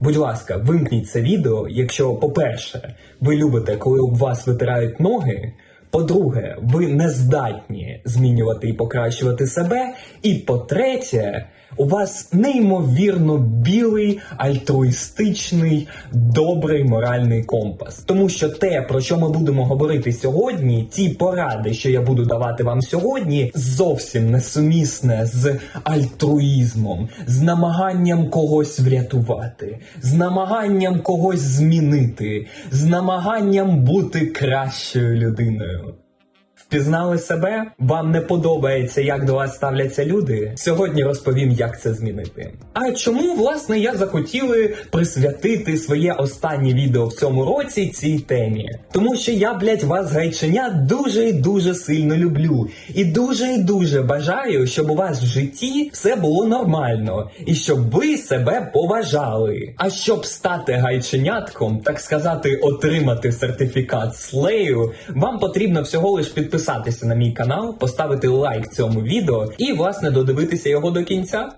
Будь ласка, вимкніть це відео, якщо, по-перше, ви любите, коли об вас витирають ноги. По-друге, ви не здатні змінювати і покращувати себе. І по-третє, у вас неймовірно білий, альтруїстичний, добрий моральний компас. Тому що те, про що ми будемо говорити сьогодні, ті поради, що я буду давати вам сьогодні, зовсім несумісне з альтруїзмом, з намаганням когось врятувати, з намаганням когось змінити, з намаганням бути кращою людиною. Впізнали себе? Вам не подобається, як до вас ставляться люди? Сьогодні розповім, як це змінити. А чому, власне, я захотіли присвятити своє останнє відео в цьому році цій темі? Тому що я, блядь, вас гайченя дуже і дуже сильно люблю. І дуже і дуже бажаю, щоб у вас в житті все було нормально, і щоб ви себе поважали. А щоб стати гайченятком, так сказати, отримати сертифікат слею, вам потрібно всього лиш підписатися на мій канал, поставити лайк цьому відео і, власне, додивитися його до кінця.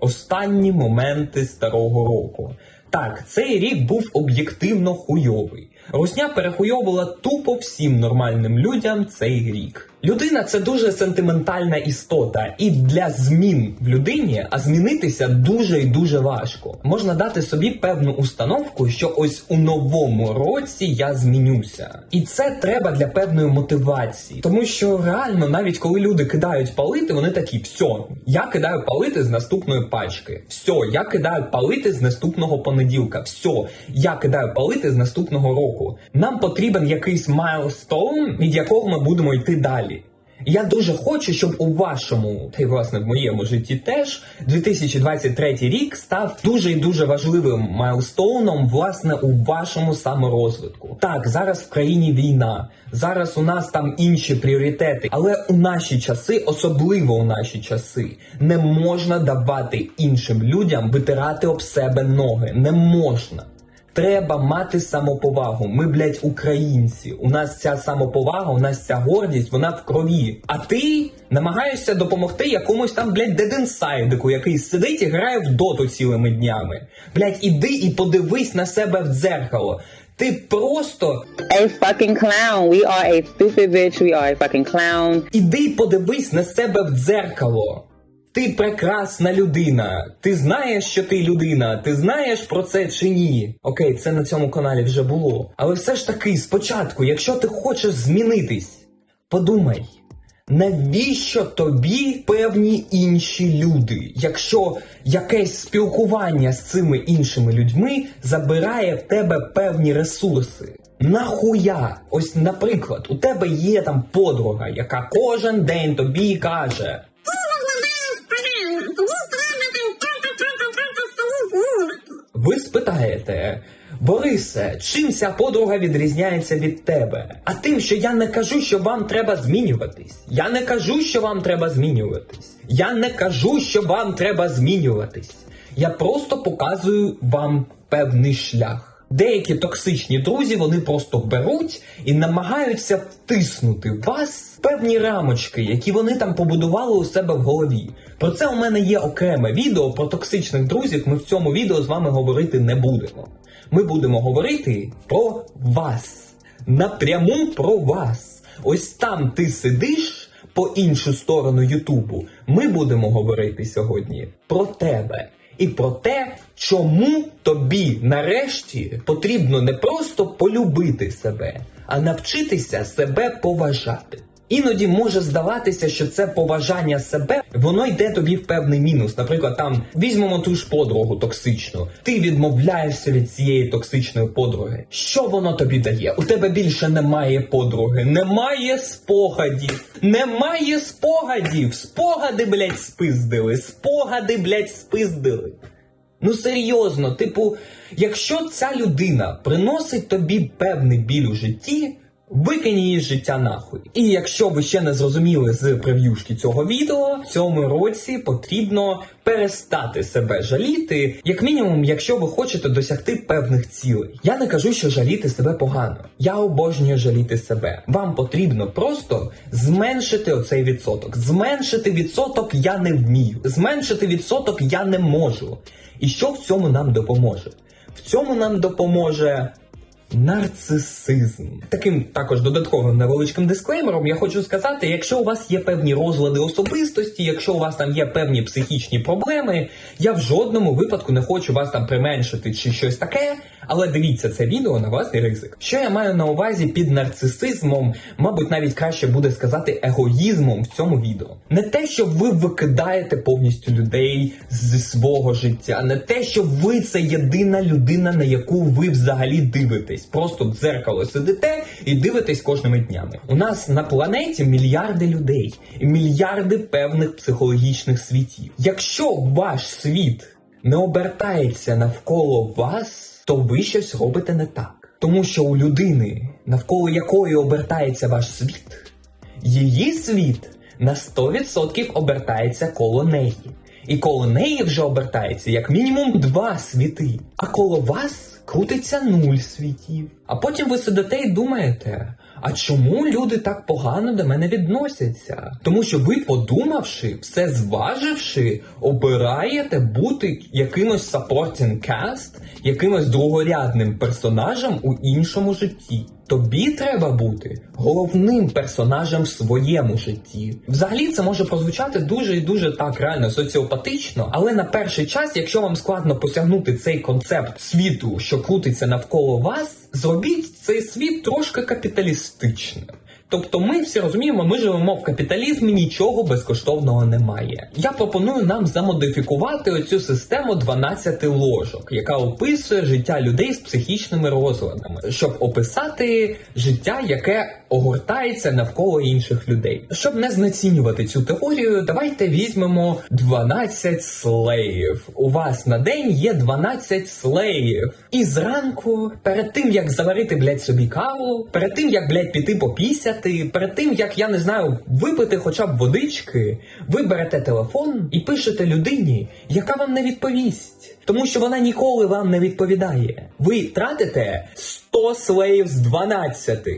Останні моменти старого року. Так, цей рік був об'єктивно хуйовий. Русня перехуйовувала тупо всім нормальним людям цей рік. Людина це дуже сентиментальна істота, і для змін в людині, а змінитися дуже і дуже важко. Можна дати собі певну установку, що ось у новому році я змінюся. І це треба для певної мотивації. Тому що реально, навіть коли люди кидають палити, вони такі: все, я кидаю палити з наступної пачки. Все, я кидаю палити з наступного понеділка. Все, я кидаю палити з наступного року. Нам потрібен якийсь майлстоун, від якого ми будемо йти далі. Я дуже хочу, щоб у вашому, та й власне в моєму житті теж 2023 рік став дуже і дуже важливим майлстоуном, власне, у вашому саморозвитку. Так, зараз в країні війна, зараз у нас там інші пріоритети, але у наші часи, особливо у наші часи, не можна давати іншим людям витирати об себе ноги. Не можна. Треба мати самоповагу. Ми, блядь, українці. У нас ця самоповага, у нас ця гордість, вона в крові. А ти намагаєшся допомогти якомусь там, блядь, дединсайдику, який сидить і грає в доту цілими днями. Блядь, іди і подивись на себе в дзеркало. Ти просто a fucking clown. We are a stupid bitch. We are a fucking clown. іди й подивись на себе в дзеркало. Ти прекрасна людина. Ти знаєш, що ти людина. Ти знаєш про це чи ні? Окей, це на цьому каналі вже було. Але все ж таки, спочатку, якщо ти хочеш змінитись, подумай. Навіщо тобі певні інші люди, якщо якесь спілкування з цими іншими людьми забирає в тебе певні ресурси? Нахуя? Ось, наприклад, у тебе є там подруга, яка кожен день тобі каже: Ви спитаєте, Борисе, чим ця подруга відрізняється від тебе? А тим, що я не кажу, що вам треба змінюватись. Я не кажу, що вам треба змінюватись. Я не кажу, що вам треба змінюватись. Я просто показую вам певний шлях. Деякі токсичні друзі вони просто беруть і намагаються втиснути в вас певні рамочки, які вони там побудували у себе в голові. Про це у мене є окреме відео про токсичних друзів. Ми в цьому відео з вами говорити не будемо. Ми будемо говорити про вас. Напряму про вас. Ось там ти сидиш по іншу сторону Ютубу. Ми будемо говорити сьогодні про тебе і про те, чому тобі нарешті потрібно не просто полюбити себе, а навчитися себе поважати. Іноді може здаватися, що це поважання себе, воно йде тобі в певний мінус. Наприклад, там візьмемо ту ж подругу токсичну. Ти відмовляєшся від цієї токсичної подруги. Що воно тобі дає? У тебе більше немає подруги, немає спогадів, немає спогадів. Спогади, блядь, спиздили. Спогади, блядь, спиздили. Ну серйозно, типу, якщо ця людина приносить тобі певний біль у житті, Викинь її з життя нахуй. І якщо ви ще не зрозуміли з прев'юшки цього відео, в цьому році потрібно перестати себе жаліти, як мінімум, якщо ви хочете досягти певних цілей. Я не кажу, що жаліти себе погано. Я обожнюю жаліти себе. Вам потрібно просто зменшити оцей відсоток. Зменшити відсоток я не вмію. Зменшити відсоток я не можу. І що в цьому нам допоможе? В цьому нам допоможе нарцисизм. Таким також додатковим невеличким дисклеймером я хочу сказати: якщо у вас є певні розлади особистості, якщо у вас там є певні психічні проблеми, я в жодному випадку не хочу вас там применшити чи щось таке. Але дивіться це відео на власний ризик. Що я маю на увазі під нарцисизмом, мабуть, навіть краще буде сказати егоїзмом в цьому відео. Не те, що ви викидаєте повністю людей зі свого життя, не те, що ви це єдина людина, на яку ви взагалі дивитесь. Просто в дзеркало сидите і дивитесь кожними днями. У нас на планеті мільярди людей і мільярди певних психологічних світів. Якщо ваш світ не обертається навколо вас, то ви щось робите не так. Тому що у людини, навколо якої обертається ваш світ, її світ на 100% обертається коло неї. І коло неї вже обертається як мінімум два світи. А коло вас крутиться нуль світів. А потім ви сидите і думаєте. А чому люди так погано до мене відносяться? Тому що ви, подумавши, все зваживши, обираєте бути якимось supporting cast, якимось другорядним персонажем у іншому житті. Тобі треба бути головним персонажем в своєму житті. Взагалі це може прозвучати дуже і дуже так реально соціопатично, але на перший час, якщо вам складно посягнути цей концепт світу, що крутиться навколо вас, зробіть цей світ трошки капіталістичним. Тобто ми всі розуміємо, ми живемо в капіталізмі, нічого безкоштовного немає. Я пропоную нам замодифікувати оцю систему 12 ложок, яка описує життя людей з психічними розладами, щоб описати життя, яке огортається навколо інших людей. Щоб не знецінювати цю теорію, давайте візьмемо 12 слеїв. У вас на день є 12 слеїв. І зранку, перед тим як заварити, блядь, собі каву, перед тим як, блядь, піти попісяти, перед тим як я не знаю, випити хоча б водички, ви берете телефон і пишете людині, яка вам не відповість. Тому що вона ніколи вам не відповідає. Ви тратите 100 слеїв з 12.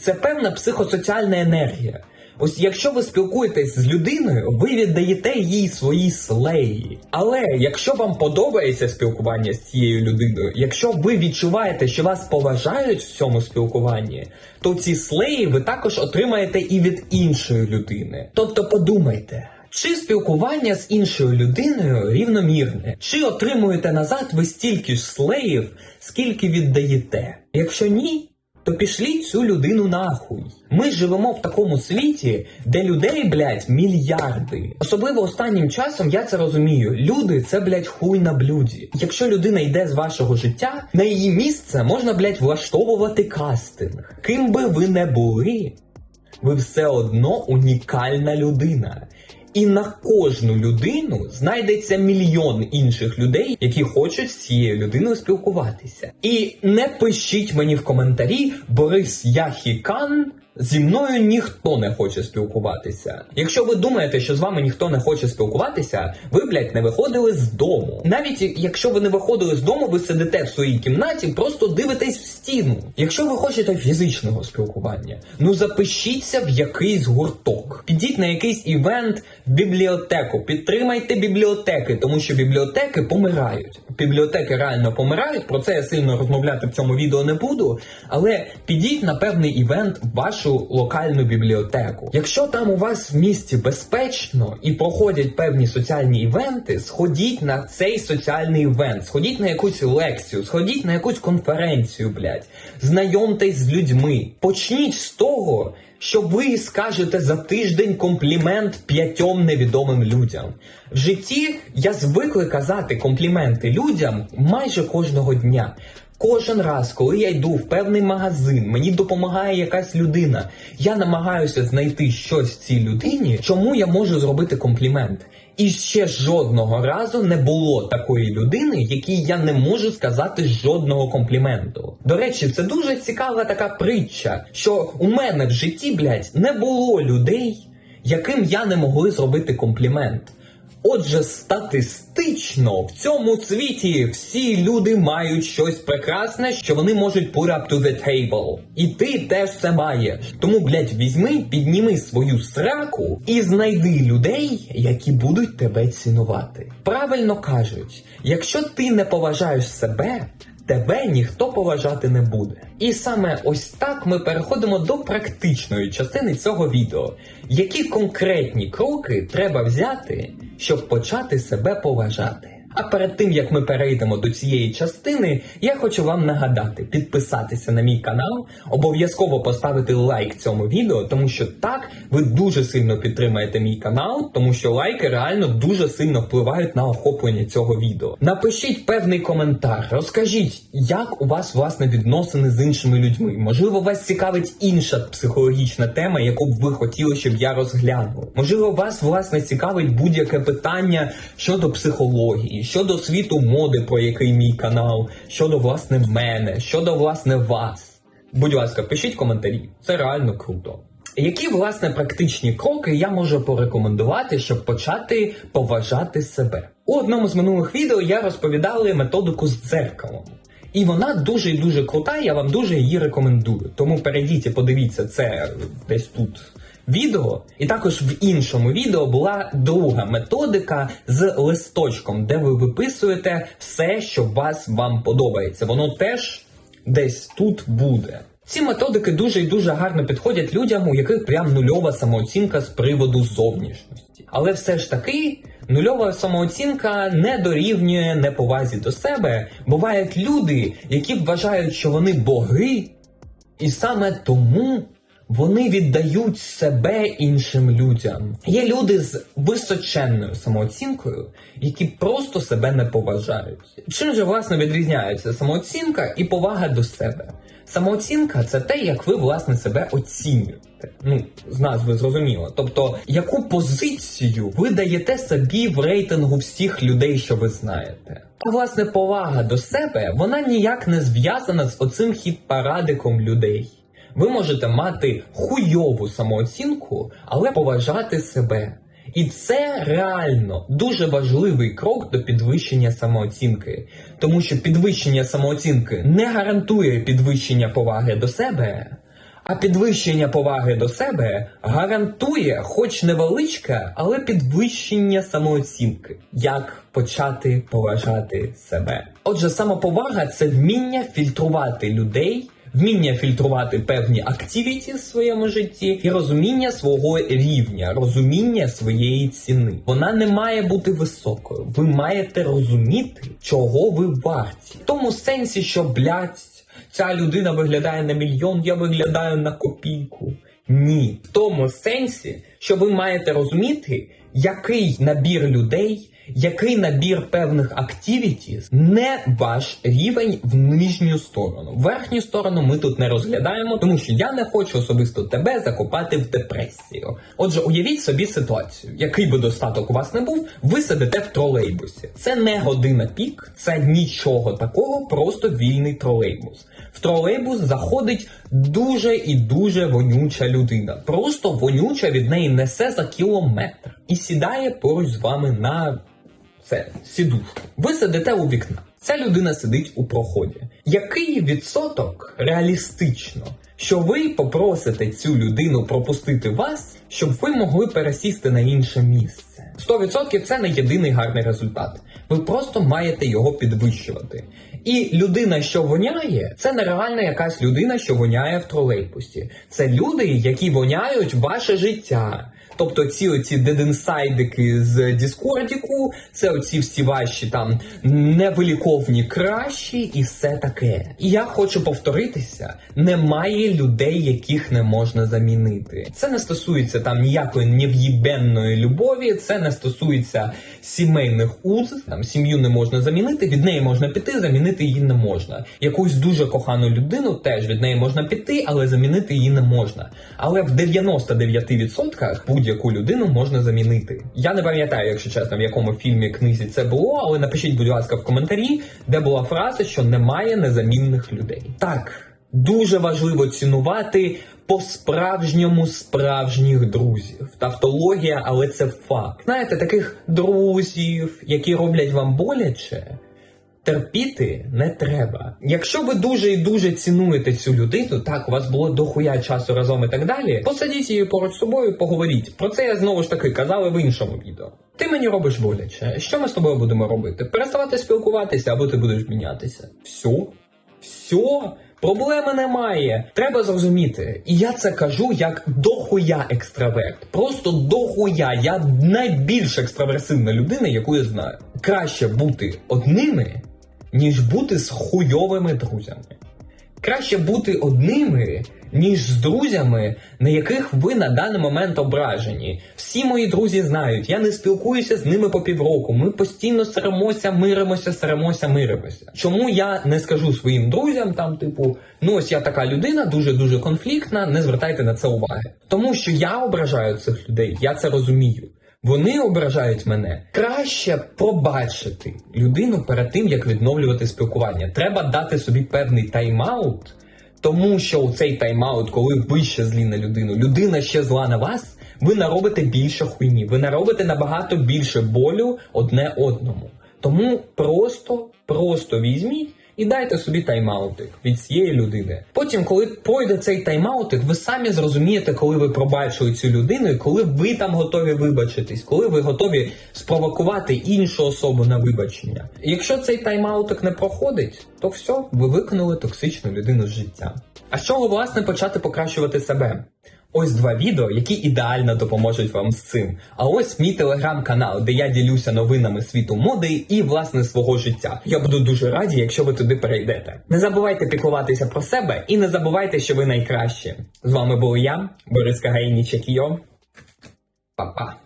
Це певна психосоціальна енергія. Ось якщо ви спілкуєтесь з людиною, ви віддаєте їй свої слеї. Але якщо вам подобається спілкування з цією людиною, якщо ви відчуваєте, що вас поважають в цьому спілкуванні, то ці слеї ви також отримаєте і від іншої людини. Тобто подумайте. Чи спілкування з іншою людиною рівномірне? Чи отримуєте назад ви стільки ж слеїв, скільки віддаєте? Якщо ні, то пішліть цю людину нахуй. Ми живемо в такому світі, де людей, блядь, мільярди. Особливо останнім часом я це розумію. Люди це, блядь, хуй на блюді. Якщо людина йде з вашого життя, на її місце можна, блядь, влаштовувати кастинг. Ким би ви не були, ви все одно унікальна людина. І на кожну людину знайдеться мільйон інших людей, які хочуть з цією людиною спілкуватися. І не пишіть мені в коментарі Борис Яхікан. Зі мною ніхто не хоче спілкуватися. Якщо ви думаєте, що з вами ніхто не хоче спілкуватися, ви, блядь, не виходили з дому. Навіть якщо ви не виходили з дому, ви сидите в своїй кімнаті, просто дивитесь в стіну. Якщо ви хочете фізичного спілкування, ну запишіться в якийсь гурток. Підіть на якийсь івент в бібліотеку, підтримайте бібліотеки, тому що бібліотеки помирають. Бібліотеки реально помирають. Про це я сильно розмовляти в цьому відео не буду. Але підіть на певний івент в вашу локальну бібліотеку. Якщо там у вас в місті безпечно і проходять певні соціальні івенти, сходіть на цей соціальний івент, сходіть на якусь лекцію, сходіть на якусь конференцію, блядь. Знайомтесь з людьми. Почніть з того. Що ви скажете за тиждень комплімент п'ятьом невідомим людям. В житті я звикли казати компліменти людям майже кожного дня. Кожен раз, коли я йду в певний магазин, мені допомагає якась людина. Я намагаюся знайти щось цій людині, чому я можу зробити комплімент. І ще жодного разу не було такої людини, якій я не можу сказати жодного компліменту. До речі, це дуже цікава така притча, що у мене в житті, блядь, не було людей, яким я не могли зробити комплімент. Отже, статистично в цьому світі всі люди мають щось прекрасне, що вони можуть put up to the table. І ти теж це маєш. Тому, блядь, візьми, підніми свою сраку і знайди людей, які будуть тебе цінувати. Правильно кажуть, якщо ти не поважаєш себе. Тебе ніхто поважати не буде. І саме ось так ми переходимо до практичної частини цього відео. Які конкретні кроки треба взяти, щоб почати себе поважати? А перед тим як ми перейдемо до цієї частини, я хочу вам нагадати підписатися на мій канал, обов'язково поставити лайк цьому відео, тому що так ви дуже сильно підтримаєте мій канал, тому що лайки реально дуже сильно впливають на охоплення цього відео. Напишіть певний коментар, розкажіть, як у вас власне відносини з іншими людьми. Можливо, вас цікавить інша психологічна тема, яку б ви хотіли, щоб я розглянув. Можливо, вас власне цікавить будь-яке питання щодо психології, щодо світу моди, про який мій канал, щодо власне мене, щодо власне вас. Будь ласка, пишіть коментарі, це реально круто. Які власне практичні кроки я можу порекомендувати, щоб почати поважати себе? У одному з минулих відео я розповідали методику з дзеркалом. І вона дуже і дуже крута, я вам дуже її рекомендую. Тому перейдіть і подивіться це десь тут відео. І також в іншому відео була друга методика з листочком, де ви виписуєте все, що вас вам подобається. Воно теж десь тут буде. Ці методики дуже і дуже гарно підходять людям, у яких прям нульова самооцінка з приводу зовнішності. Але все ж таки нульова самооцінка не дорівнює неповазі до себе. Бувають люди, які вважають, що вони боги, і саме тому вони віддають себе іншим людям. Є люди з височенною самооцінкою, які просто себе не поважають. Чим же власне відрізняється самооцінка і повага до себе? Самооцінка це те, як ви власне себе оцінюєте. Ну, з назви зрозуміло. Тобто, яку позицію ви даєте собі в рейтингу всіх людей, що ви знаєте. А власне повага до себе вона ніяк не зв'язана з оцим хід парадиком людей. Ви можете мати хуйову самооцінку, але поважати себе. І це реально дуже важливий крок до підвищення самооцінки, тому що підвищення самооцінки не гарантує підвищення поваги до себе, а підвищення поваги до себе гарантує, хоч невеличке, але підвищення самооцінки. Як почати поважати себе? Отже, самоповага це вміння фільтрувати людей. Вміння фільтрувати певні активіті в своєму житті і розуміння свого рівня, розуміння своєї ціни. Вона не має бути високою. Ви маєте розуміти, чого ви варті. В тому сенсі, що блядь, ця людина виглядає на мільйон, я виглядаю на копійку. Ні, в тому сенсі, що ви маєте розуміти, який набір людей який набір певних активітіс не ваш рівень в нижню сторону. Верхню сторону ми тут не розглядаємо, тому що я не хочу особисто тебе закопати в депресію. Отже, уявіть собі ситуацію, який би достаток у вас не був, ви сидите в тролейбусі. Це не година пік, це нічого такого, просто вільний тролейбус. В тролейбус заходить дуже і дуже вонюча людина. Просто вонюча від неї несе за кілометр і сідає поруч з вами на це сідушку. Ви сидите у вікна. Ця людина сидить у проході. Який відсоток реалістично, що ви попросите цю людину пропустити вас, щоб ви могли пересісти на інше місце? 100% це не єдиний гарний результат. Ви просто маєте його підвищувати. І людина, що воняє, це нереальна якась людина, що воняє в тролейбусі. Це люди, які воняють ваше життя. Тобто ці оці дединсайдики з Діскордіку, це оці всі ваші там невиліковні кращі і все таке. І я хочу повторитися: немає людей, яких не можна замінити. Це не стосується там ніякої нев'їбенної любові, це не стосується сімейних уз. Там сім'ю не можна замінити, від неї можна піти, замінити її не можна. Якусь дуже кохану людину теж від неї можна піти, але замінити її не можна. Але в 99% будь-яку людину можна замінити. Я не пам'ятаю, якщо чесно, в якому фільмі книзі це було, але напишіть, будь ласка, в коментарі, де була фраза, що немає незамінних людей. Так, дуже важливо цінувати по-справжньому справжніх друзів. Тавтологія, але це факт. Знаєте, таких друзів, які роблять вам боляче. Терпіти не треба. Якщо ви дуже і дуже цінуєте цю людину, так у вас було дохуя часу разом і так далі. Посадіть її поруч з собою, поговоріть. Про це я знову ж таки казав і в іншому відео. Ти мені робиш боляче. Що ми з тобою будемо робити? Переставати спілкуватися, або ти будеш мінятися. Все, все. Проблеми немає. Треба зрозуміти. І я це кажу як дохуя екстраверт. Просто дохуя. Я найбільш екстраверсивна людина, яку я знаю. Краще бути одними, ніж бути з хуйовими друзями. Краще бути одними, ніж з друзями, на яких ви на даний момент ображені. Всі мої друзі знають, я не спілкуюся з ними по півроку. Ми постійно саремося, миримося, саремося, миримося. Чому я не скажу своїм друзям, там, типу, ну ось я така людина, дуже дуже конфліктна, не звертайте на це уваги. Тому що я ображаю цих людей, я це розумію. Вони ображають мене. Краще пробачити людину перед тим, як відновлювати спілкування. Треба дати собі певний тайм-аут, тому що у цей тайм-аут, коли ви ще злі на людину, людина ще зла на вас, ви наробите більше хуйні, ви наробите набагато більше болю одне одному. Тому просто, просто візьміть. І дайте собі тайм-аутик від цієї людини. Потім, коли пройде цей тайм-аутик, ви самі зрозумієте, коли ви пробачили цю людину, і коли ви там готові вибачитись, коли ви готові спровокувати іншу особу на вибачення. Якщо цей тайм-аутик не проходить, то все, ви виконали токсичну людину з життя. А з чого власне почати покращувати себе? Ось два відео, які ідеально допоможуть вам з цим. А ось мій телеграм-канал, де я ділюся новинами світу моди і власне свого життя. Я буду дуже раді, якщо ви туди перейдете. Не забувайте піклуватися про себе і не забувайте, що ви найкращі. З вами був я, Борис Кагаїні Чекіо. Па-па.